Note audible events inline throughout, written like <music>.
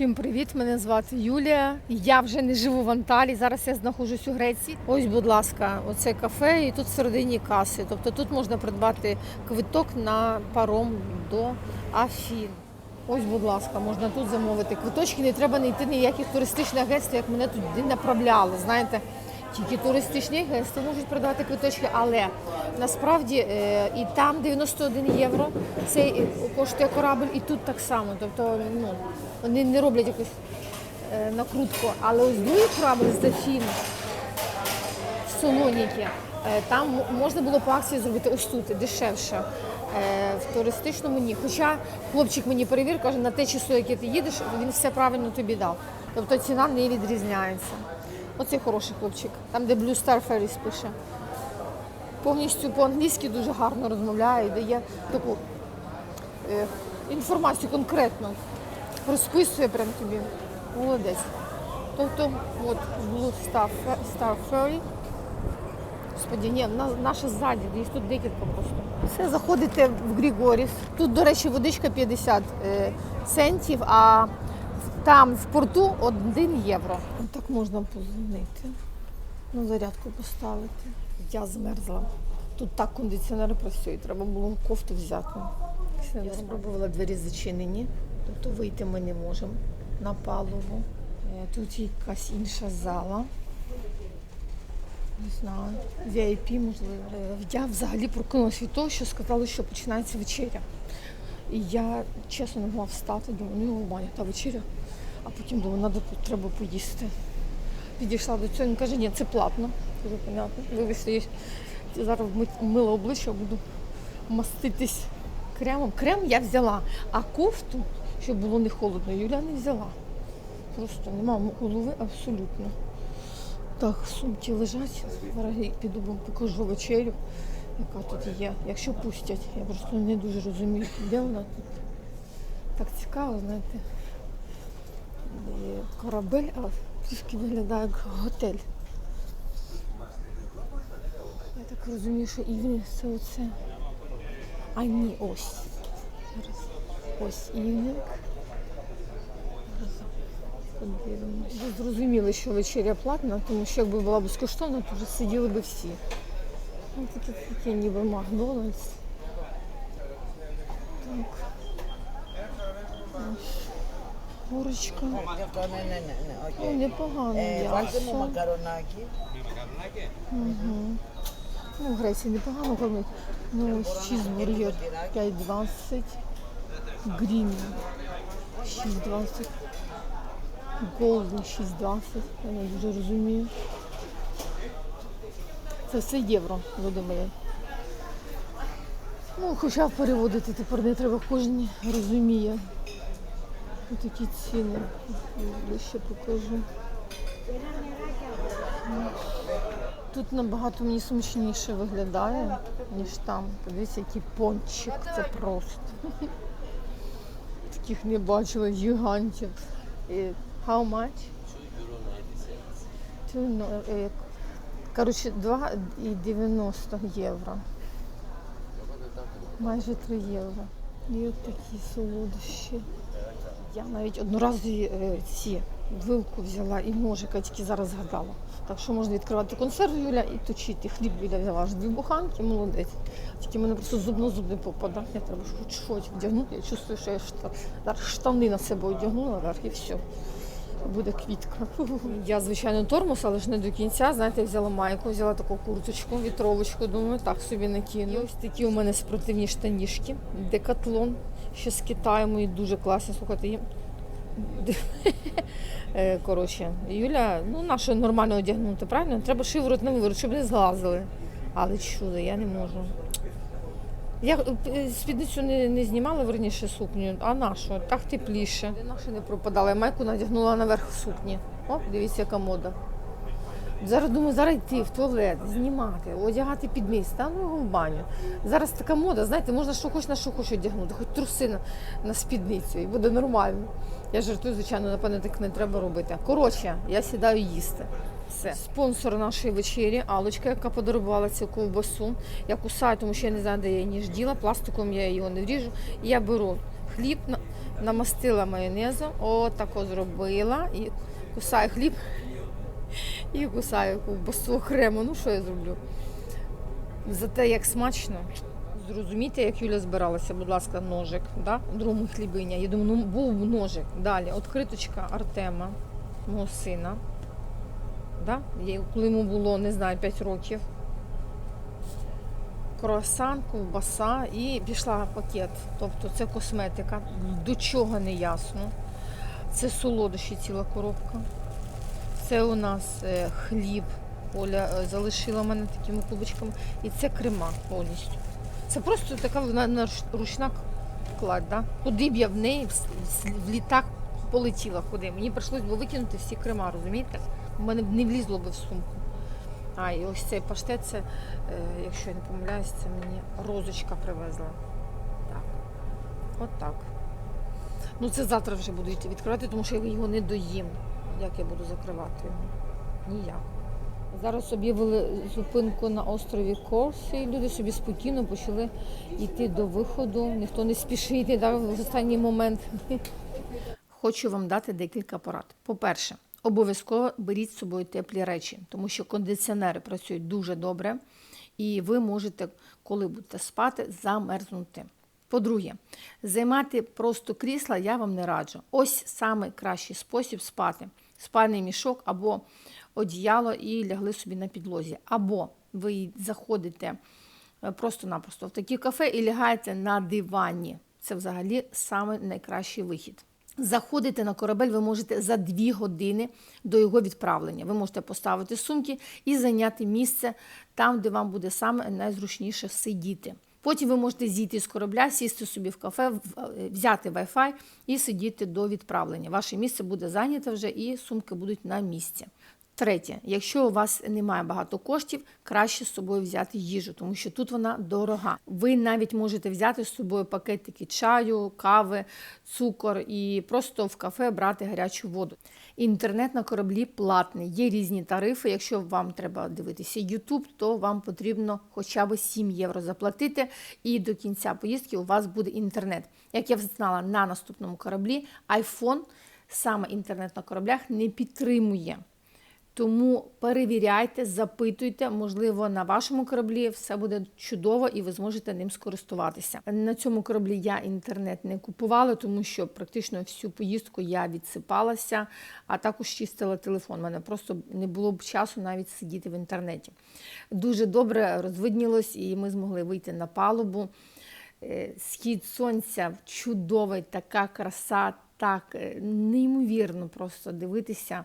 Всім привіт! Мене звати Юлія. Я вже не живу в Анталії. Зараз я знаходжусь у Греції. Ось, будь ласка, оце кафе, і тут всередині каси. Тобто тут можна придбати квиток на паром до Афін. Ось, будь ласка, можна тут замовити квиточки. Не треба не йти ніяких туристичних агентств, як мене туди направляли. Знаєте, тільки туристичні агентства можуть продавати квиточки, але насправді е, і там 91 євро це е, коштує корабль, і тут так само. Тобто, ну вони не роблять якусь е, накрутку. Але ось другий корабль з Афін в Солоніки. Там можна було по акції зробити ось тут дешевше. В туристичному ні. Хоча хлопчик мені перевір, каже, на те число, яке ти їдеш, він все правильно тобі дав. Тобто ціна не відрізняється. Оцей хороший хлопчик, там, де Blue Star Ferries пише. Повністю по-англійськи дуже гарно розмовляє дає таку е, інформацію конкретно. Розписує прям тобі. Молодець. Тобто, от Blue Star, Star Ferry. Господі, ні, наша ззаді, їх тут декілька просто. Все, заходите в Григоріс. Тут, до речі, водичка 50 е, центів, а там в порту 1 євро. Так можна позвонити, на зарядку поставити. Я змерзла. Тут так кондиціонери працюють, треба було кофту взяти. Я спробувала двері зачинені, тобто вийти ми не можемо на палубу. Е, Тут якась інша зала. Не знаю, VIP, можливо. Е, Я взагалі прокинулася від того, що сказали, що починається вечеря. І я чесно не могла встати, думаю, ну баня та вечеря, а потім думаю, надо, треба поїсти. Підійшла до цього, він каже, ні, це платно. Кажу, понятно. Я зараз мила обличчя, буду маститись кремом. Крем я взяла, а кофту, щоб було не холодно, Юля не взяла. Просто нема голови абсолютно. Так, сумки лежать. Я піду вам покажу вечерю, яка тут є. Якщо пустять, я просто не дуже розумію, де вона тут. Так цікаво, знаєте. Є Корабель, а трішки виглядає як готель. Я так розумію, що Івні це оце. А ні, ось. Зараз. Ось. Ви зрозуміли, що вечеря платна, тому що якби була безкоштовна, то вже сиділи би всі. Ну, ось тут таке ніби Макдональдс. Так. Курочка. Ну, ну непогано м'ясо. Угу. Ну, в Греції непогано кормить. Ну, ось чізбургер 5,20. Грін 6,20. Голден 6,20. Я не дуже розумію. Це все євро, мої. Ну, хоча переводити тепер не треба, кожен розуміє. Ось такі ціни. Ближче покажу. Тут набагато мені смачніше виглядає, ніж там. Подивіться, який пончик, це просто. Таких не бачила гігантів. How much? Two, no, е, Коротше, 2,90 євро. Майже 3 євро. І от такі солодощі. Я навіть одноразові е, ці вилку взяла і ножика, тільки зараз згадала. Так що можна відкривати консерву Юля і точити. Хліб Юля взяла аж дві буханки, молодець. Тільки мене просто зуб на зуб не попадає. Я треба хоч щось вдягнути. Я чувствую, що я штани на себе одягнула і все. Буде квітка. Я, звичайно, тормоз, але ж не до кінця. Знаєте, взяла майку, взяла таку курточку, вітровочку, думаю, так собі накину. І ось такі у мене спортивні штанішки. Декатлон, ще з Китаю, мої дуже класні. Слухайте, їм. <laughs> Е, Коротше, Юля, ну нащо нормально одягнути, правильно? Треба шиворот на виворот, щоб не злазили. Але чудо, я не можу. Я е, спідницю не, не знімала верніше сукню, а нашу, так тепліше. Наша не пропадала. Я майку надягнула наверх сукні. О, дивіться, яка мода. Зараз думаю, зараз йти в туалет, знімати, одягати під місце, та ну в баню. Зараз така мода, знаєте, можна що хоч на що хоч одягнути, хоч труси на, на спідницю, і буде нормально. Я жартую, звичайно, напевно, так не треба робити. Коротше, я сідаю їсти. Все. Спонсор нашої вечері, Алочка, яка подарувала цю ковбасу. Я кусаю, тому що я не знаю, де я її ніж діла. Пластиком я його не вріжу. Я беру хліб, намастила майонезом, отако зробила і кусаю хліб <laughs> і кусаю ковбасу окремо. Ну що я зроблю? Зате як смачно. Зрозумійте, як Юля збиралася, будь ласка, ножик, да? другому хлібиня. Я думаю, ну був ножик. Далі, откриточка Артема, мого сина. Да? Коли йому було, не знаю, 5 років. Круасан, ковбаса і пішла пакет. Тобто це косметика. До чого не ясно. Це солодощі ціла коробка. Це у нас е, хліб. Оля е, залишила мене такими кубочками. І це крема повністю. Це просто така вона ручна кладь. Да? Куди б я в неї в літак полетіла куди. Мені прийшлось би викинути всі крема, розумієте? У мене б не влізло би в сумку. А, і ось цей паштет, це, е, якщо я не помиляюсь, це мені розочка привезла. Так. От так. Ну це завтра вже буду відкривати, тому що я його не доїм. Як я буду закривати його? Ніяк. Зараз об'явили зупинку на острові Корс, і люди собі спокійно почали йти до виходу. Ніхто не спішить йти да, в останній момент. <laughs> Хочу вам дати декілька порад. По-перше, обов'язково беріть з собою теплі речі, тому що кондиціонери працюють дуже добре, і ви можете, коли будете спати, замерзнути. По-друге, займати просто крісла я вам не раджу. Ось саме кращий спосіб спати: спальний мішок або одіяло і лягли собі на підлозі. Або ви заходите е, просто-напросто в такі кафе і лягаєте на дивані. Це взагалі найкращий вихід. Заходити на корабель ви можете за дві години до його відправлення. Ви можете поставити сумки і зайняти місце там, де вам буде саме найзручніше сидіти. Потім ви можете зійти з корабля, сісти собі в кафе, е, взяти Wi-Fi і сидіти до відправлення. Ваше місце буде зайняте вже і сумки будуть на місці. Третє, якщо у вас немає багато коштів, краще з собою взяти їжу, тому що тут вона дорога. Ви навіть можете взяти з собою пакетики чаю, кави, цукор і просто в кафе брати гарячу воду. Інтернет на кораблі платний, є різні тарифи. Якщо вам треба дивитися YouTube, то вам потрібно хоча б 7 євро заплатити, і до кінця поїздки у вас буде інтернет. Як я вже знала на наступному кораблі, iPhone саме інтернет на кораблях не підтримує. Тому перевіряйте, запитуйте, можливо, на вашому кораблі все буде чудово і ви зможете ним скористуватися. На цьому кораблі я інтернет не купувала, тому що практично всю поїздку я відсипалася, а також чистила телефон. У мене просто не було б часу навіть сидіти в інтернеті. Дуже добре розвиднілось, і ми змогли вийти на палубу. Е, Схід сонця чудовий, така краса, так е, неймовірно просто дивитися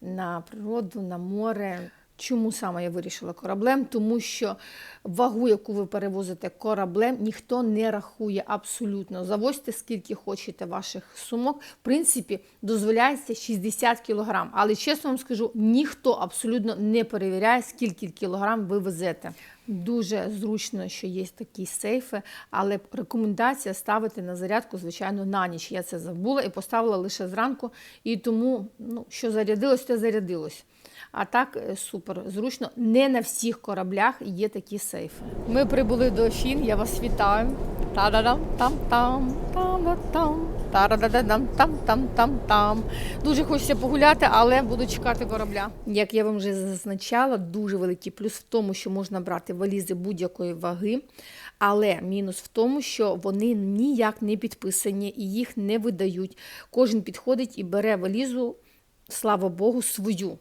на природу, на море. Чому саме я вирішила кораблем? Тому що вагу, яку ви перевозите кораблем, ніхто не рахує абсолютно. Завозьте скільки хочете ваших сумок. В принципі, дозволяється 60 кг. Але чесно вам скажу, ніхто абсолютно не перевіряє, скільки кілограм ви везете. Дуже зручно, що є такі сейфи, але рекомендація ставити на зарядку, звичайно, на ніч. Я це забула і поставила лише зранку. І тому, ну, що зарядилось, те зарядилось. А так е, супер зручно. Не на всіх кораблях є такі сейфи. Ми прибули до Афін, я вас вітаю. Та-да-дам, там-там, там-да-там, та-да-да-дам, там-там-там-там. Дуже хочеться погуляти, але буду чекати корабля. Як я вам вже зазначала, дуже великий плюс в тому, що можна брати валізи будь-якої ваги. Але мінус в тому, що вони ніяк не підписані і їх не видають. Кожен підходить і бере валізу, слава Богу, свою.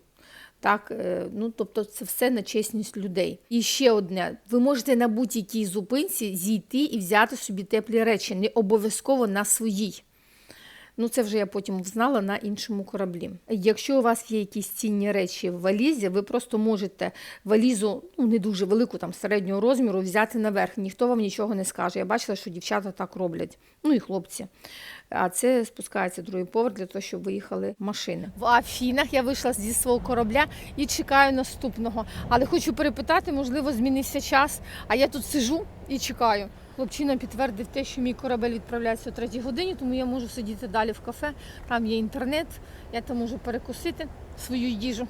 Так, е, ну тобто це все на чесність людей. І ще одне: ви можете на будь-якій зупинці зійти і взяти собі теплі речі, не обов'язково на своїй. Ну, це вже я потім знала на іншому кораблі. Якщо у вас є якісь цінні речі в валізі, ви просто можете валізу, ну не дуже велику, там середнього розміру, взяти наверх. Ніхто вам нічого не скаже. Я бачила, що дівчата так роблять. Ну і хлопці. А це спускається другий поверх для того, щоб виїхали машини. В Афінах я вийшла зі свого корабля і чекаю наступного. Але хочу перепитати, можливо, змінився час. А я тут сижу і чекаю. Хлопчина підтвердив те, що мій корабель відправляється о 3 годині, тому я можу сидіти далі в кафе. Там є інтернет, я там можу перекусити свою їжу.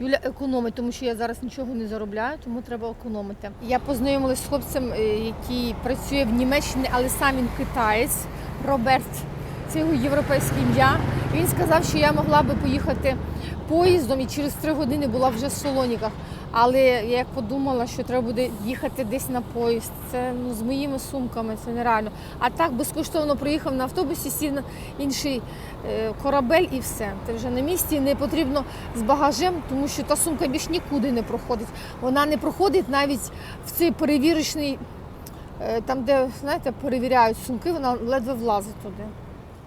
Юля економить, тому що я зараз нічого не заробляю, тому треба економити. Я познайомилася з хлопцем, е, який працює в Німеччині, але сам він китаєць. Роберт це його європейське ім'я. Він сказав, що я могла би поїхати поїздом і через три години була вже в Солоніках. Але я як подумала, що треба буде їхати десь на поїзд. Це ну, з моїми сумками, це нереально. А так безкоштовно приїхав на автобусі, сів на інший е, корабель і все. Ти вже на місці не потрібно з багажем, тому що та сумка більш нікуди не проходить. Вона не проходить навіть в цей перевірочний, е, там, де знаєте, перевіряють сумки, вона ледве влазить туди.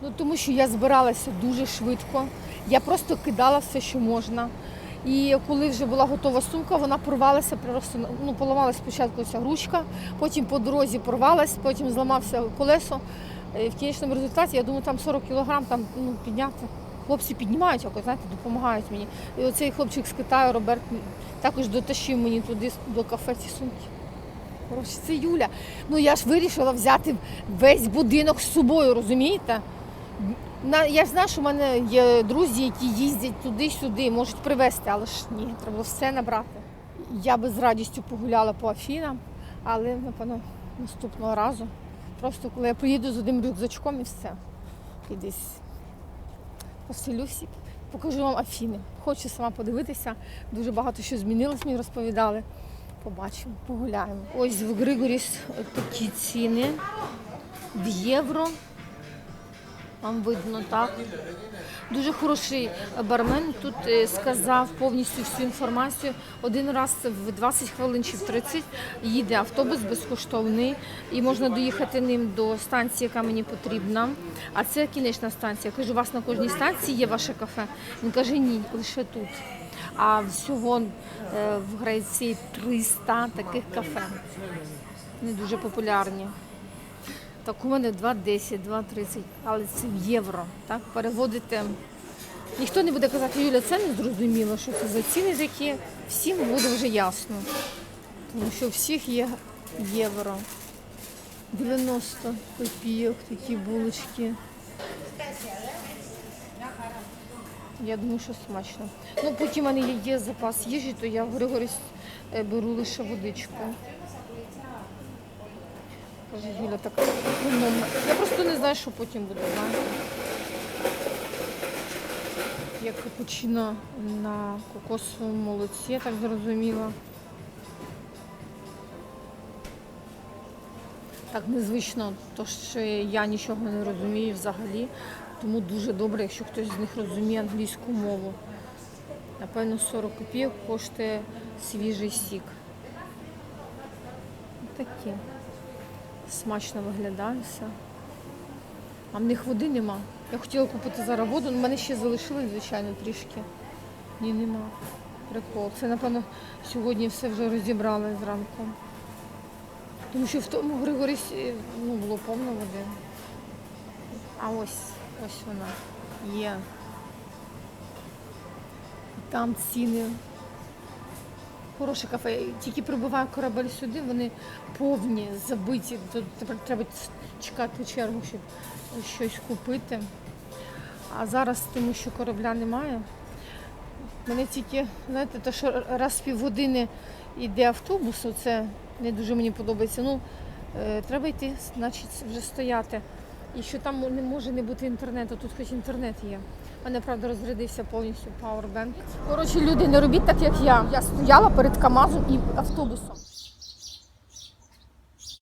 Ну тому що я збиралася дуже швидко. Я просто кидала все, що можна. І коли вже була готова сумка, вона порвалася, просто ну, поламалася спочатку ця ручка, потім по дорозі порвалась, потім зламався колесо. Е, В кінечному результаті, я думаю, там 40 кілограм там, ну, підняти. Хлопці піднімають якось, знаєте, допомагають мені. І оцей хлопчик з Китаю, Роберт, також дотащив мені туди до кафе ці сумки. Коротше, це Юля. Ну я ж вирішила взяти весь будинок з собою, розумієте? Я ж знаю, що в мене є друзі, які їздять туди-сюди, можуть привезти, але ж ні, треба було все набрати. Я би з радістю погуляла по Афінам, але напевно наступного разу. Просто коли я приїду з одним рюкзачком і все. І десь поселюсь і покажу вам Афіни. Хочу сама подивитися. Дуже багато що змінилось, мені розповідали. Побачимо, погуляємо. Ось в Григоріс такі ціни в євро. Вам видно так. Дуже хороший бармен тут е, сказав повністю всю інформацію. Один раз в 20 хвилин чи в 30 їде автобус безкоштовний і можна доїхати ним до станції, яка мені потрібна. А це кінечна станція. Я кажу, у вас на кожній станції є ваше кафе. Він каже, ні, лише тут. А всього е, в Греції 300 таких кафе. Не дуже популярні. Так у мене 2,10, 2,30, але це в євро. Так, переводите. Ніхто не буде казати, Юля, це не зрозуміло, що це за ціни такі. Всім буде вже ясно. Тому що у всіх є євро. 90 копійок такі булочки. Я думаю, що смачно. Ну, потім в мене є, запас їжі, то я в Григорі е, беру лише водичку. Каже, так. Я просто не знаю, що потім буде, знаєте. Як капучино на кокосовому молоці, я так зрозуміла. Так незвично, то що я нічого не розумію взагалі. Тому дуже добре, якщо хтось з них розуміє англійську мову. Напевно, 40 копійок коштує свіжий сік. Такі смачно виглядає все. А в них води нема. Я хотіла купити зараз воду, але в мене ще залишилось, звичайно, трішки. Ні, нема. Прикол. Це, напевно, сьогодні все вже розібрали зранку. Тому що в тому Григорісі ну, було повно води. А ось, ось вона є. Там ціни Хороше кафе. Тільки прибуває корабель сюди, вони повні, забиті. Тут тепер треба чекати чергу, щоб щось купити. А зараз, тому що корабля немає, мене тільки, знаєте, те, що раз в півгодини йде автобус, це не дуже мені подобається. Ну, е, треба йти, значить, вже стояти. І що там не може не бути інтернету, тут хоч інтернет є. Мене, правда, розрядився повністю пауербенк. Коротше, люди, не робіть так, як я. Я стояла перед Камазом і автобусом.